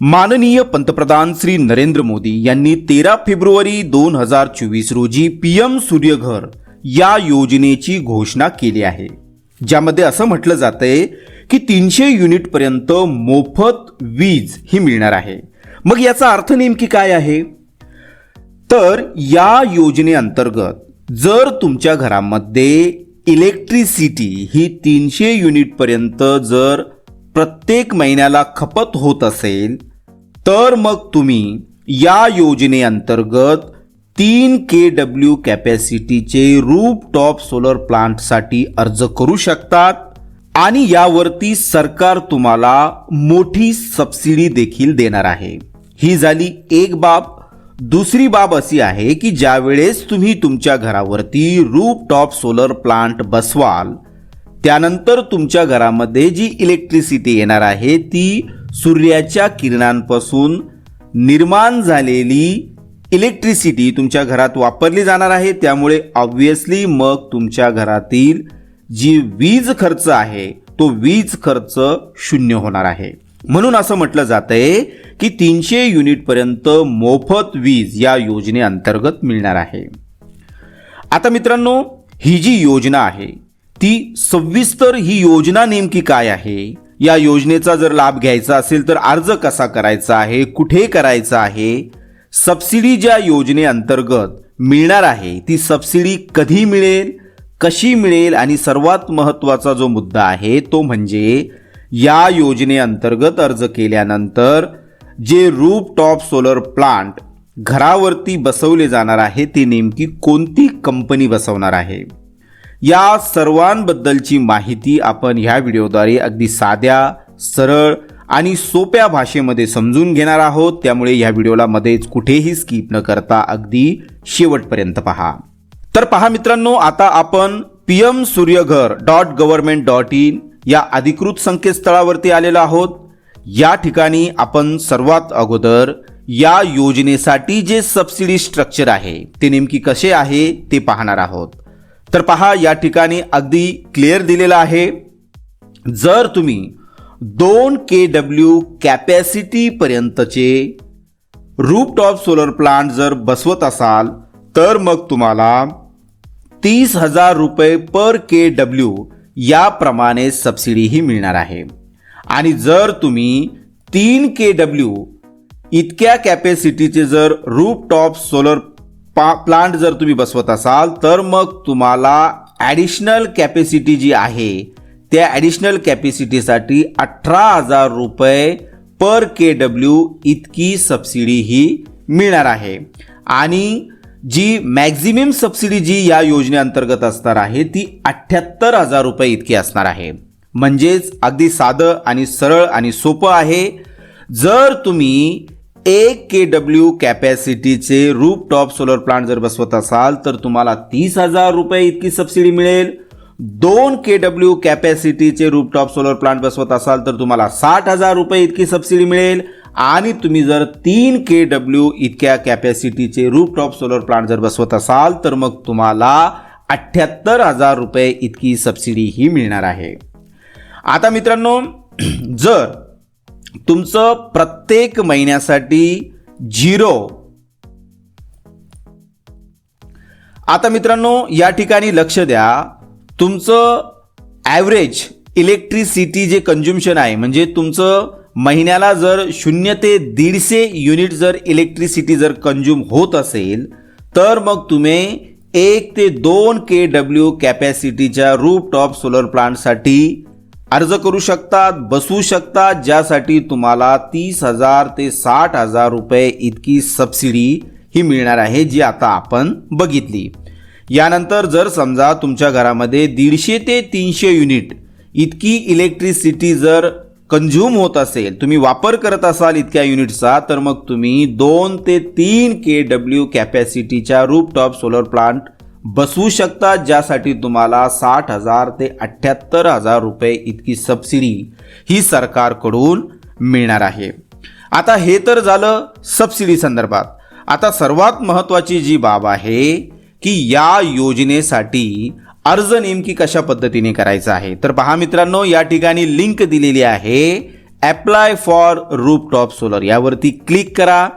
माननीय पंतप्रधान श्री नरेंद्र मोदी यांनी तेरा फेब्रुवारी दोन हजार चोवीस रोजी पी एम सूर्यघर या योजनेची घोषणा केली आहे. ज्यामध्ये असं म्हटलं जातंय की तीनशे युनिट पर्यंत मोफत वीज ही मिळणार आहे. मग याचा अर्थ नेमकी काय आहे? तर या योजनेअंतर्गत जर तुमच्या घरामध्ये इलेक्ट्रिसिटी ही तीनशे युनिटपर्यंत जर प्रत्येक महिन्याला खपत होत असेल तर मग तुम्ही या योजनेअंतर्गत तीन के डब्ल्यू कॅपॅसिटीचे रूप टॉप सोलर प्लांटसाठी अर्ज करू शकतात आणि यावरती सरकार तुम्हाला मोठी सबसिडी देखील देणार आहे. ही झाली एक बाब. दुसरी बाब अशी आहे की ज्यावेळेस तुम्ही तुमच्या घरावरती रूप टॉप सोलर प्लांट बसवाल त्यानंतर तुमच्या घरामध्ये जी इलेक्ट्रिसिटी येणार आहे ती सूर्याच्या किरणांपासून निर्माण झालेली इलेक्ट्रिसिटी तुमच्या घरात वापरली जाणार आहे. त्यामुळे ऑब्व्हियसली मग तुमच्या घरातील जी वीज खर्च आहे तो वीज खर्च शून्य होणार आहे. म्हणून असं म्हटलं जातंय की तीनशे युनिटपर्यंत मोफत वीज या योजनेअंतर्गत मिळणार आहे. आता मित्रांनो ही जी योजना आहे ती सविस्तर ही योजना नेमकी काय आहे? या योजनेचा जर लाभ घ्यायचा असेल तर अर्ज कसा करायचा आहे? कुठे करायचा आहे? सबसिडी ज्या योजनेअंतर्गत मिळणार आहे ती सबसिडी कधी मिळेल कशी मिळेल आणि सर्वात महत्त्वाचा जो मुद्दा आहे तो म्हणजे या योजनेअंतर्गत अर्ज केल्यानंतर जे रूप टॉप सोलर प्लांट घरावरती बसवले जाणार आहे ते नेमकी कोणती कंपनी बसवणार आहे? या सर्वांबद्दलची माहिती आपण ह्या व्हिडिओद्वारे अगदी साध्या सरळ आणि सोप्या भाषेमध्ये समजून घेणार आहोत. त्यामुळे ह्या व्हिडिओला मध्येच कुठेही स्किप न करता अगदी शेवटपर्यंत पहा. तर पहा मित्रांनो आता आपण P M Suryaghar dot government dot in या अधिकृत संकेतस्थळावरती आलेलो आहोत. या ठिकाणी आपण सर्वात अगोदर या योजनेसाठी जे सबसिडी स्ट्रक्चर आहे ते नेमकी कसे आहे ते पाहणार आहोत. तर पहा या ठिकाणी अगदी क्लिअर दिलेलं आहे. जर तुम्ही दोन के डब्ल्यू कॅपॅसिटीपर्यंतचे रूपटॉप सोलर प्लांट जर बसवत असाल तर मग तुम्हाला तीस हजार रुपये पर के डब्ल्यू याप्रमाणे सबसिडीही मिळणार आहे. आणि जर तुम्ही तीन के डब्ल्यू इतक्या कॅपॅसिटीचे जर रूपटॉप सोलर पा प्लांट जर तुम्ही बसवत असाल तर मग तुम्हाला ॲडिशनल कॅपॅसिटी जी आहे त्या ॲडिशनल कॅपॅसिटीसाठी अठरा हजार रुपये पर के डब्ल्यू इतकी सबसिडी ही मिळणार आहे. आणि जी मॅक्झिमम सबसिडी जी या योजनेअंतर्गत असणार आहे ती अठ्ठ्याहत्तर हजार रुपये इतकी असणार आहे. म्हणजेच अगदी साधं आणि सरळ आणि सोपं आहे. जर तुम्ही एक के डब्ल्यू कॅपॅसिटीचे रूप टॉप सोलर प्लांट जर बसवत असाल तर तुम्हाला तीस हजार रुपये इतकी सबसिडी मिळेल. दोन के डब्ल्यू कॅपॅसिटीचे रूप टॉप सोलर प्लांट बसवत असाल तर तुम्हाला साठ हजार रुपये इतकी सबसिडी मिळेल. आणि तुम्ही जर तीन के डब्ल्यू इतक्या कॅपॅसिटीचे रूप टॉप सोलर प्लांट जर बसवत असाल तर मग तुम्हाला अठ्ठ्याहत्तर हजार रुपये इतकी सबसिडी ही मिळणार आहे. आता मित्रांनो जर तुमचं प्रत्येक महिन्यासाठी झिरो. आता मित्रांनो या ठिकाणी लक्ष द्या. तुमचं ॲव्हरेज इलेक्ट्रिसिटी जे कंझ्युम्शन आहे म्हणजे तुमचं महिन्याला जर शून्य ते दीडशे युनिट जर इलेक्ट्रिसिटी जर कंझ्युम होत असेल तर मग तुम्ही एक ते दोन के डब्ल्यू कॅपॅसिटीच्या रूपटॉप सोलर प्लांटसाठी अर्ज करू शकतात बसू शकतात ज्यासाठी तुम्हाला तीस हजार ते साठ हजार रुपये इतकी सबसिडी ही मिळणार आहे जी आता आपण बघितली. यानंतर जर समजा तुमच्या घरामध्ये दीडशे ते तीनशे युनिट इतकी इलेक्ट्रिसिटी जर कंझ्युम होत असेल तुम्ही वापर करत असाल इतक्या युनिटचा तर मग तुम्ही दोन ते तीन के डब्ल्यू कॅपॅसिटीच्या रूपटॉप सोलर प्लांट बसवू शकता ज्यासाठी तुम्हाला साठ हजार ते अठ्ठ्याहत्तर हजार रुपये इतकी सबसिडी ही सरकारकडून मिळणार आहे. आता हे तर झालं सबसिडी संदर्भात. आता सर्वात महत्त्वाची जी बाब आहे की या योजनेसाठी अर्ज नेमकी कशा पद्धतीने करायचा आहे? तर पहा मित्रांनो या ठिकाणी लिंक दिलेली आहे. ॲप्लाय फॉर रूपटॉप सोलर यावरती क्लिक करा.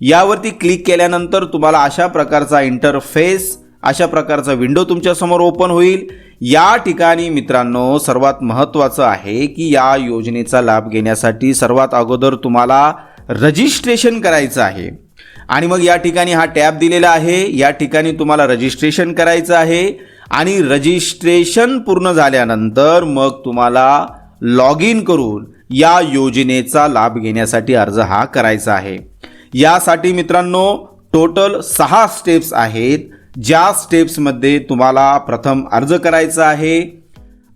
यावरती क्लिक केल्यानंतर तुम्हाला अशा प्रकारचा इंटरफेस अशा प्रकारचा विंडो तुमच्यासमोर ओपन होईल. या ठिकाणी मित्रांनो सर्वात महत्त्वाचं आहे की या योजनेचा लाभ घेण्यासाठी सर्वात अगोदर तुम्हाला रजिस्ट्रेशन करायचं आहे. आणि मग या ठिकाणी हा टॅब दिलेला आहे. या ठिकाणी तुम्हाला रजिस्ट्रेशन करायचं आहे. आणि रजिस्ट्रेशन पूर्ण झाल्यानंतर मग तुम्हाला लॉग इन करून या योजनेचा लाभ घेण्यासाठी अर्ज हा करायचा आहे. यासाठी मित्रांनो टोटल सहा स्टेप्स आहेत. ज्या स्टेप्समध्ये तुम्हाला प्रथम अर्ज करायचा आहे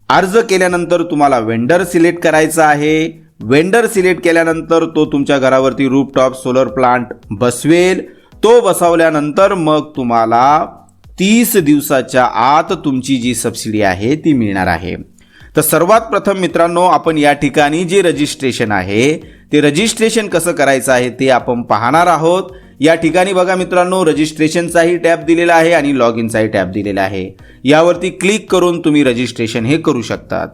अर्ज केल्यानंतर तुम्हाला वेंडर सिलेक्ट करायचा आहे. वेंडर सिलेक्ट केल्यानंतर तो तुमच्या घरावरती रूपटॉप सोलर प्लांट बसवेल. तो बसवल्यानंतर मग तुम्हाला तीस दिवसाच्या आत तुमची जी सबसिडी आहे ती मिळणार आहे. तर सर्वात प्रथम मित्रांनो आपण या ठिकाणी जे रजिस्ट्रेशन आहे ते रजिस्ट्रेशन कसं करायचं आहे ते आपण पाहणार आहोत. या ठिकाणी बघा मित्रांनो रजिस्ट्रेशनचाही टॅब दिलेला आहे आणि लॉग इनचाही टॅब दिलेला आहे. यावरती क्लिक करून तुम्ही रजिस्ट्रेशन हे करू शकतात.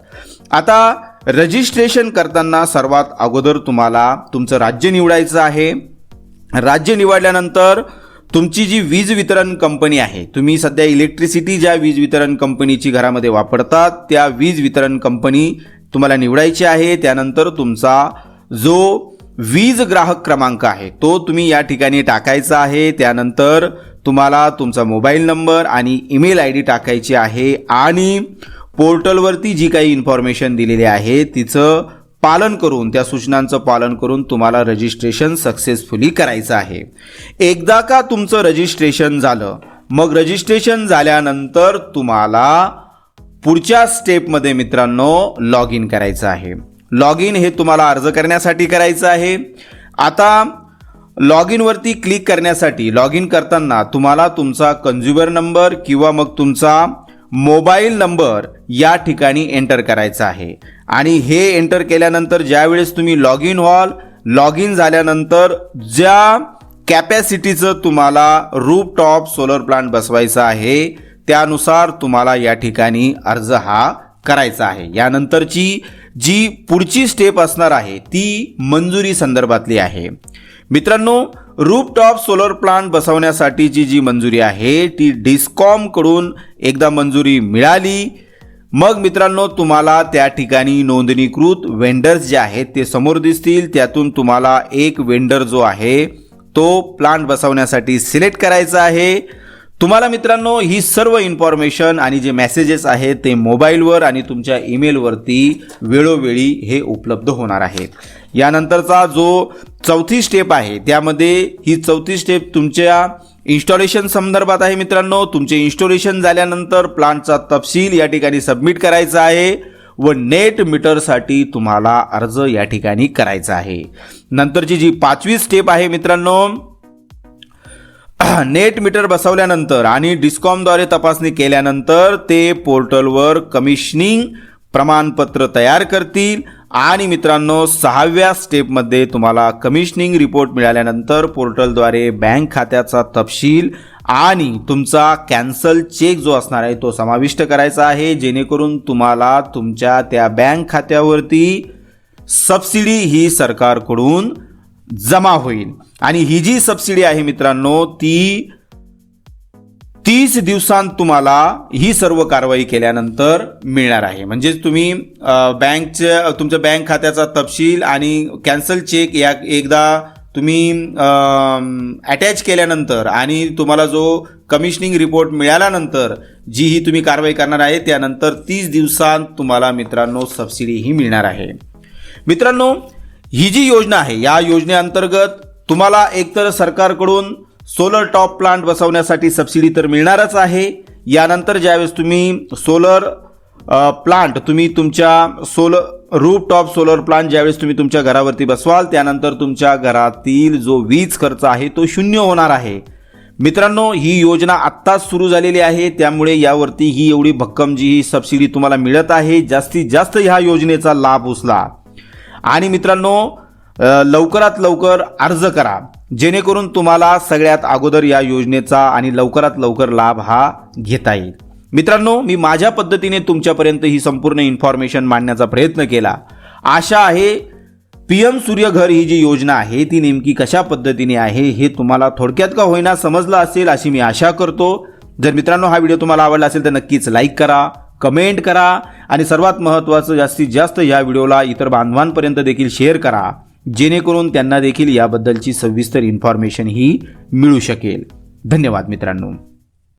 आता रजिस्ट्रेशन करताना सर्वात अगोदर तुम्हाला तुमचं राज्य निवडायचं आहे. राज्य निवडल्यानंतर तुमची जी वीज वितरण कंपनी आहे तुम्ही सध्या इलेक्ट्रिसिटी ज्या वीज वितरण कंपनीची घरामध्ये वापरतात त्या वीज वितरण कंपनी तुम्हाला निवडायची आहे. त्यानंतर तुमचा जो वीज ग्राहक क्रमांक आहे. तो तुम्ही या ठिकाणी टाकायचा आहे. त्यानंतर तुम्हाला तुमचा मोबाईल नंबर आणि ईमेल आय डी टाकायची आहे. आणि पोर्टलवरती जी काही इन्फॉर्मेशन दिलेली आहे तिचं पालन करून त्या सूचनांचं पालन करून तुम्हाला रजिस्ट्रेशन सक्सेसफुली करायचं आहे. एकदा का तुमचं रजिस्ट्रेशन झालं मग रजिस्ट्रेशन झाल्यानंतर तुम्हाला पुढच्या स्टेपमध्ये मित्रांनो लॉग इन करायचं आहे. लॉग इन हे तुम्हाला अर्ज करण्यासाठी करायचं आहे. आता लॉग इनवरती क्लिक करण्यासाठी लॉग इन करताना तुम्हाला तुमचा कन्झ्युमर नंबर किंवा मग तुमचा मोबाईल नंबर या ठिकाणी एंटर करायचा आहे. आणि हे एंटर केल्यानंतर ज्यावेळेस तुम्ही लॉग इन व्हाल लॉग इन झाल्यानंतर ज्या कॅपॅसिटीचं तुम्हाला रूपटॉप सोलर प्लांट बसवायचा आहे त्यानुसार तुम्हाला या ठिकाणी अर्ज हा करायचा आहे. यानंतरची जी पुढची स्टेप असणार आहे ती मंजुरी संदर्भातली आहे. मित्रांनो रूपटॉप सोलर प्लांट बसवण्यासाठीची जी मंजुरी आहे ती डिस्कॉमकडून एकदा मंजुरी मिळाली. मग मित्रांनो तुम्हाला त्या ठिकाणी नोंदणीकृत वेंडर्स जे आहेत ते समोर दिसतील. त्यातून तुम्हाला एक वेंडर जो आहे तो प्लांट बसवण्यासाठी सिलेक्ट करायचा आहे. तुम्हाला मित्रांनो ही सर्व इन्फॉर्मेशन आणि जे मेसेजेस आहेत ते मोबाईलवर आणि तुमच्या ईमेलवरती वेळोवेळी हे उपलब्ध होणार आहेत. यानंतरचा जो चौथी स्टेप आहे त्यामध्ये ही चौथी स्टेप तुमच्या इन्स्टॉलेशन संदर्भात आहे मित्रांनो. तुमचे इन्स्टॉलेशन झाल्यानंतर प्लांटचा तपशील या ठिकाणी सबमिट करायचा आहे व नेट मीटरसाठी तुम्हाला अर्ज या ठिकाणी करायचा आहे. नंतरची जी पाचवी स्टेप आहे मित्रांनो नेट मीटर बसवल्यानंतर आणि डिस्कॉमद्वारे तपासणी केल्यानंतर ते पोर्टलवर कमिशनिंग प्रमाणपत्र तयार करतील. आणि मित्रांनो सहाव्या स्टेपमध्ये तुम्हाला कमिशनिंग रिपोर्ट मिळाल्यानंतर पोर्टलद्वारे बँक खात्याचा तपशील आणि तुमचा कॅन्सल चेक जो असणार आहे तो समाविष्ट करायचा आहे. जेणेकरून तुम्हाला तुमच्या त्या बँक खात्यावरती सबसिडी ही सरकारकडून जमा होईल. आणि ही जी सबसिडी आहे मित्रांनो ती तीस दिवसांत तुम्हाला ही सर्व कारवाई केल्यानंतर मिळणार आहे. म्हणजेच तुम्ही बँकच्या तुमच्या बँक खात्याचा तपशील आणि कॅन्सल चेक या एकदा तुम्ही अटॅच केल्यानंतर आणि तुम्हाला जो कमिशनिंग रिपोर्ट मिळाल्यानंतर जी ही तुम्ही कारवाई करणार आहे त्यानंतर तीस दिवसांत तुम्हाला मित्रांनो सबसिडी ही मिळणार आहे. मित्रांनो ही जी योजना आहे या योजनेअंतर्गत तुम्हाला एकतर सरकारकडून सोलर टॉप प्लांट बसवण्यासाठी सबसिडी तर मिळणारच आहे. यानंतर ज्यावेळेस तुम्ही सोलर प्लांट तुम्ही तुमच्या सोलर रूप टॉप सोलर प्लांट ज्यावेळेस तुम्ही तुमच्या घरावरती बसवाल त्यानंतर तुमच्या घरातील जो वीज खर्च आहे तो शून्य होणार आहे. मित्रांनो ही योजना आत्ताच सुरू झालेली आहे. त्यामुळे यावरती ही एवढी भक्कम जी ही सबसिडी तुम्हाला मिळत आहे जास्तीत जास्त ह्या योजनेचा लाभ उचला. आणि मित्रांनो लवकरात लवकर अर्ज करा. जेणेकरून तुम्हाला सगळ्यात अगोदर या योजनेचा आणि लवकरात लवकर लाभ हा घेता येईल. मित्रांनो मी माझ्या पद्धतीने तुमच्यापर्यंत ही संपूर्ण इन्फॉर्मेशन मांडण्याचा प्रयत्न केला. आशा आहे पी एम सूर्यघर ही जी योजना आहे ती नेमकी कशा पद्धतीने आहे हे तुम्हाला थोडक्यात का होईना समजलं असेल अशी मी आशा करतो. जर मित्रांनो हा व्हिडिओ तुम्हाला आवडला असेल तर नक्कीच लाईक करा. कमेंट करा आणि सर्वात महत्त्वाचं जास्तीत जास्त या व्हिडिओला इतर बांधवांपर्यंत देखील शेअर करा जेणेकरून त्यांना देखील याबद्दलची सविस्तर इन्फॉर्मेशन ही मिळू शकेल. धन्यवाद मित्रांनो.